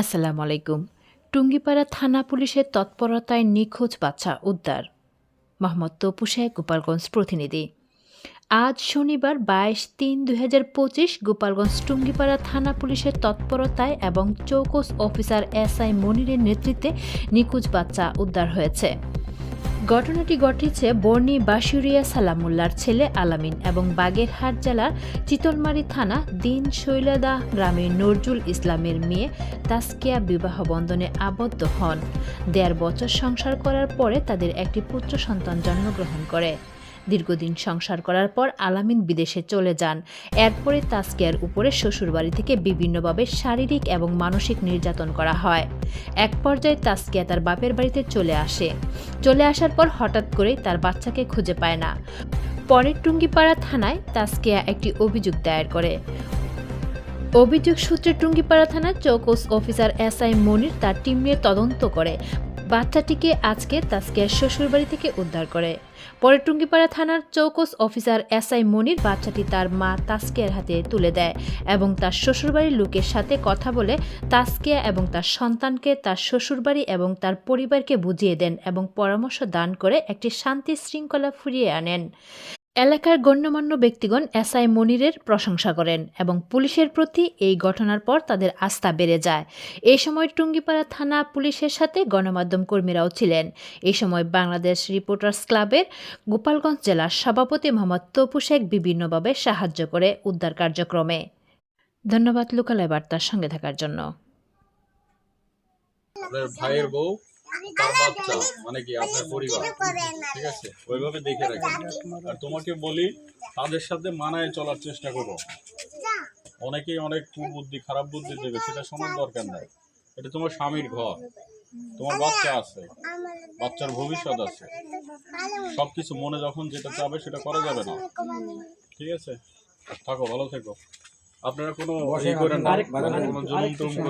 আসসালামু আলাইকুম। টুঙ্গিপাড়া থানা পুলিশের তৎপরতায় নিখোঁজ বাচ্চা উদ্ধার। মোহাম্মদ তপু শেখ, গোপালগঞ্জ প্রতিনিধি। আজ শনিবার বাইশ তিন দুই হাজার পঁচিশ গোপালগঞ্জ টুঙ্গিপাড়া থানা পুলিশের তৎপরতায় এবং চৌকস অফিসার এস আই মনিরের নেতৃত্বে নিখোঁজ বাচ্চা উদ্ধার হয়েছে। ঘটনাটি ঘটেছে বর্ণি বাসুরিয়া সালামুল্লার ছেলে আলামিন এবং বাগেরহাট জেলার চিতলমারি থানা দিন শৈলাদা গ্রামের নজরুল ইসলামের মেয়ে তাস্কিয়া বিবাহ বন্ধনে আবদ্ধ হন। দেড় বছর সংসার করার পরে তাদের একটি পুত্র সন্তান জন্মগ্রহণ করে। দীর্ঘদিন সংসার করার পর আলামিন বিদেশে চলে যান। এরপরে তাস্কিয়ার উপরে শ্বশুরবাড়ি থেকে বিভিন্নভাবে শারীরিক এবং মানসিক নির্যাতন করা হয়। এক পর্যায়ে তাস্কিয়া তার বাপের বাড়িতে চলে আসে। চলে আসার পর হঠাৎ করেই তার বাচ্চাকে খুঁজে পায় না। পরে টুঙ্গিপাড়া থানায় তাস্কিয়া একটি অভিযোগ দায়ের করে। অভিযোগ সূত্রে টুঙ্গিপাড়া থানার চৌকস অফিসার এস আই মনির তার টিম নিয়ে তদন্ত করে। বাচ্চাটিকে আজকে তাসকিয়ার শ্বশুরবাড়ি থেকে উদ্ধার করে। পরে টুঙ্গিপাড়া থানার চৌকস অফিসার এস আই মনির বাচ্চাটি তার মা তাসকিয়ার হাতে তুলে দেয় এবং তার শ্বশুরবাড়ির লোকের সাথে কথা বলে তাসকিয়া এবং তার সন্তানকে তার শ্বশুরবাড়ি এবং তার পরিবারকে বুঝিয়ে দেন এবং পরামর্শ দান করে একটি শান্তি শৃঙ্খলা ফিরিয়ে আনেন। এলাকার গণ্যমান্য ব্যক্তিগণ এসআই মনিরের প্রশংসা করেন এবং পুলিশের প্রতি এই ঘটনার পর তাদের আস্থা বেড়ে যায়। এই সময় টুঙ্গিপাড়া থানা পুলিশের সাথে গণমাধ্যম কর্মীরাও ছিলেন। এই সময় বাংলাদেশ রিপোর্টার্স ক্লাবের গোপালগঞ্জ জেলার সভাপতি মোহাম্মদ তপু শেখ বিভিন্নভাবে সাহায্য করে উদ্ধার কার্যক্রমে। ধন্যবাদ লোকালয় বার্তার সঙ্গে থাকার জন্য। ভাইয়ের বউ তার বাচ্চা মানে কি আপনার পরিবার। ঠিক আছে ওইভাবে দেখে রাখেন। আর তোমাকে বলি তাদের সাথে মানায় চলার চেষ্টা করো। অনেকেই অনেক কুবুদ্ধি খারাপ বুদ্ধি দেবে সেটা শোনার দরকার নাই। এটা তোমার স্বামীর ঘর। তোমার বাচ্চা আছে। বাচ্চার ভবিষ্যৎ আছে। সবকিছু মনে যখন যেটা চাবে সেটা করা যাবে না। ঠিক আছে? থাকো ভালো থেকো। আপনারা কোনো করেন না জুলুম।